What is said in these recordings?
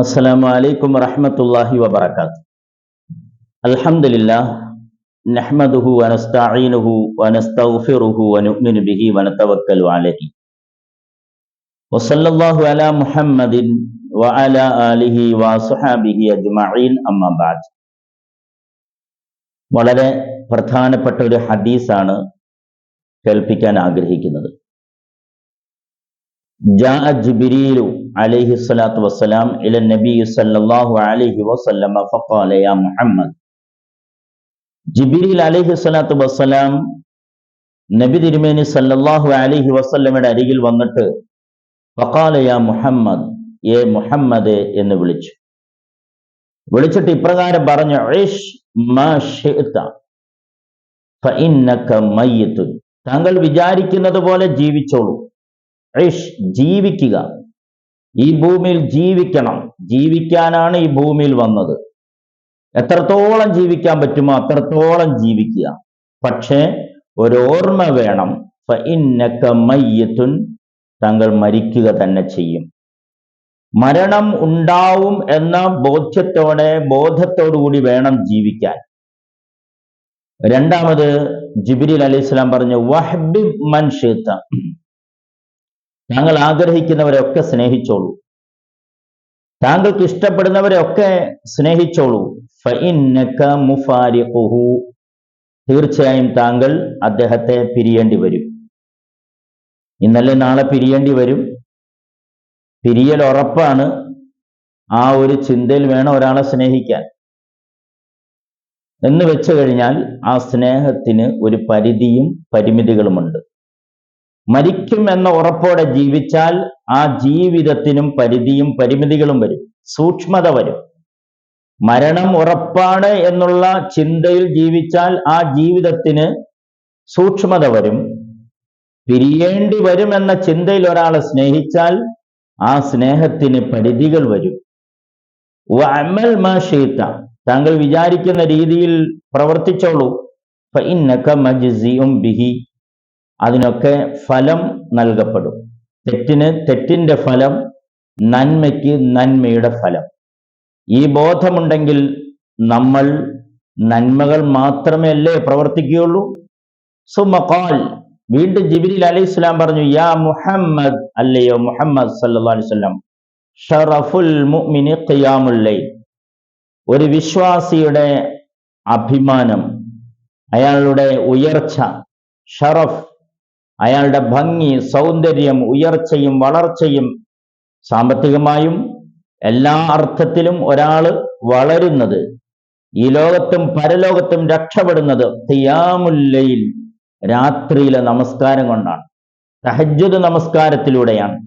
السلام عليكم ورحمة الله وبركاته الحمد لله نحمده ونستعينه ونستغفره ونؤمن به ونتوكل عليه وصلى الله على محمد وعلى آله وصحابه أجمعين أما بعد വളരെ പ്രധാനപ്പെട്ട ഒരു ഹദീസാണ് കേൾപ്പിക്കാൻ ആഗ്രഹിക്കുന്നത് جاء جبريل عليه الصلاة والسلام إلى النبي صلى الله عليه وسلم فقال يا محمد ജിബിരിൽ അലൈഹി സ്വലാത്തു വസ്സലാം നബി തിരുമേനി സല്ലല്ലാഹു അലൈഹി വസല്ലമയുടെ അരികിൽ വന്നിട്ട് ഫഖാല യാ മുഹമ്മദ് ഏ മുഹമ്മദ് എന്ന് വിളിച്ചു വിളിച്ചിട്ട് ഇപ്രകാരം പറഞ്ഞു "ഇഷ് മാ ശിഅ്ത ഫഇന്നക മയ്യിത്തുൻ." താങ്കൾ വിചാരിക്കുന്നത് പോലെ ജീവിച്ചോളൂ ഇഷ് ജീവിക്കുക. ഈ ഭൂമിയിൽ ജീവിക്കണം. ജീവിക്കാനാണ് ഈ ഭൂമിയിൽ വന്നത്. എത്രത്തോളം ജീവിക്കാൻ പറ്റുമോ അത്രത്തോളം ജീവിക്കുക. പക്ഷേ ഒരു ഓർമ്മ വേണം. ഫഇന്നക മയ്യത്തുൻ താങ്കൾ മരിക്കുക തന്നെ ചെയ്യും. മരണം ഉണ്ടാവും എന്ന ബോധ്യത്തോടെ ബോധത്തോടുകൂടി വേണം ജീവിക്കാൻ. രണ്ടാമത് ജിബിരിൽ അലി സ്വലാം പറഞ്ഞു വഹബിബ് മൻ താങ്കൾ ആഗ്രഹിക്കുന്നവരെയൊക്കെ സ്നേഹിച്ചോളൂ. താങ്കൾക്ക് ഇഷ്ടപ്പെടുന്നവരെയൊക്കെ സ്നേഹിച്ചോളൂ തീർച്ചയായും താങ്കൾ അദ്ദേഹത്തെ പിരിയേണ്ടി വരും. ഇന്നലെ നാളെ പിരിയേണ്ടി വരും. പിരിയൽ ഉറപ്പാണ് ആ ഒരു ചിന്തയിൽ വേണം ഒരാളെ സ്നേഹിക്കാൻ. എന്ന് വെച്ചു കഴിഞ്ഞാൽ ആ സ്നേഹത്തിന് ഒരു പരിധിയും പരിമിതികളുമുണ്ട്. മരിക്കും എന്ന ഉറപ്പോടെ ജീവിച്ചാൽ ആ ജീവിതത്തിനും പരിധിയും പരിമിതികളും വരും. സൂക്ഷ്മത വരും. മരണം ഉറപ്പാണ് എന്നുള്ള ചിന്തയിൽ ജീവിച്ചാൽ ആ ജീവിതത്തിന് സൂക്ഷ്മത വരും. പിരിയേണ്ടി വരും എന്ന ചിന്തയിൽ ഒരാളെ സ്നേഹിച്ചാൽ ആ സ്നേഹത്തിന് പരിധികൾ വരും. താങ്കൾ വിചാരിക്കുന്ന രീതിയിൽ പ്രവർത്തിച്ചോളൂ. ബിഹി. അതിനൊക്കെ ഫലം നൽകപ്പെടും. തെറ്റിന് തെറ്റിന്റെ ഫലം നന്മയ്ക്ക് നന്മയുടെ ഫലം. ഈ ബോധമുണ്ടെങ്കിൽ നമ്മൾ നന്മകൾ മാത്രമേ അല്ലേ പ്രവർത്തിക്കുകയുള്ളൂ സുമഖാൽ വീണ്ടും ജിബിരിൽ അലൈഹി സ്വലാം പറഞ്ഞു യാ മുഹമ്മദ് അല്ലയോ മുഹമ്മദ് വസല്ലം ഷറഫുൽ മുഅ്മിനി ഒരു വിശ്വാസിയുടെ അഭിമാനം അയാളുടെ ഉയർച്ച ഷറഫ് അയാളുടെ ഭംഗി സൗന്ദര്യം ഉയർച്ചയും വളർച്ചയും സാമ്പത്തികമായും എല്ലാ അർത്ഥത്തിലും ഒരാൾ വളരുന്നത്. ഈ ലോകത്തും പരലോകത്തും രക്ഷപ്പെടുന്നത് തിയാമുല്ലയിൽ രാത്രിയിലെ നമസ്കാരം കൊണ്ടാണ്. തഹജ്ജുദ് നമസ്കാരത്തിലൂടെയാണ്.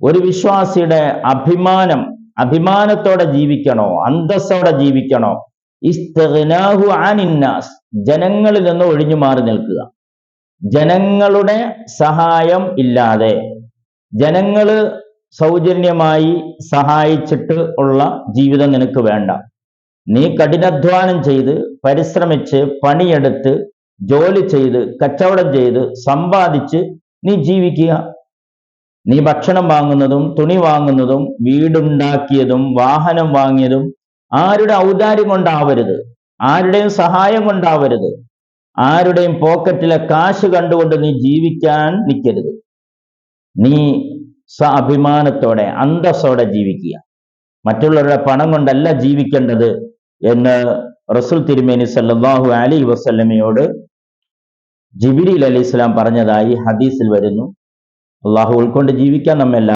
ഒരു വിശ്വാസിയുടെ അഭിമാനം അഭിമാനത്തോടെ ജീവിക്കണോ അന്തസ്സോടെ ജീവിക്കണോ ഇസ്തിഗ്നാഹു അനിന്നാസ്. ജനങ്ങളിൽ നിന്ന് ഒഴിഞ്ഞു മാറി നിൽക്കുക. ജനങ്ങളുടെ സഹായം ഇല്ലാതെ. ജനങ്ങൾ സൗജന്യമായി സഹായിച്ചിട്ട് ഉള്ള ജീവിതം നിനക്ക് വേണ്ട. നീ കഠിനാധ്വാനം ചെയ്ത് പരിശ്രമിച്ച് പണിയെടുത്ത് ജോലി ചെയ്ത് കച്ചവടം ചെയ്ത് സമ്പാദിച്ച് നീ ജീവിക്കുക. നീ ഭക്ഷണം വാങ്ങുന്നതും തുണി വാങ്ങുന്നതും വീടുണ്ടാക്കിയതും വാഹനം വാങ്ങിയതും ആരുടെ ഔദാര്യം കൊണ്ടാവരുത്? ആരുടെയും സഹായം കൊണ്ടാവരുത്? ആരുടെയും പോക്കറ്റിലെ കാശ് കണ്ടുകൊണ്ട് നീ ജീവിക്കാൻ നിൽക്കരുത് നീ സ അഭിമാനത്തോടെ അന്തസ്സോടെ ജീവിക്കുക. മറ്റുള്ളവരുടെ പണം കൊണ്ടല്ല ജീവിക്കേണ്ടത് എന്ന് റസുൽ തിരുമേനി സല്ലാഹു അലി വസല്ലമയോട് ജിബിരിൽ അലി ഇസ്ലാം പറഞ്ഞതായി ഹദീസിൽ വരുന്നു. അള്ളാഹു ഉൾക്കൊണ്ട് ജീവിക്കാൻ നമ്മെല്ലാം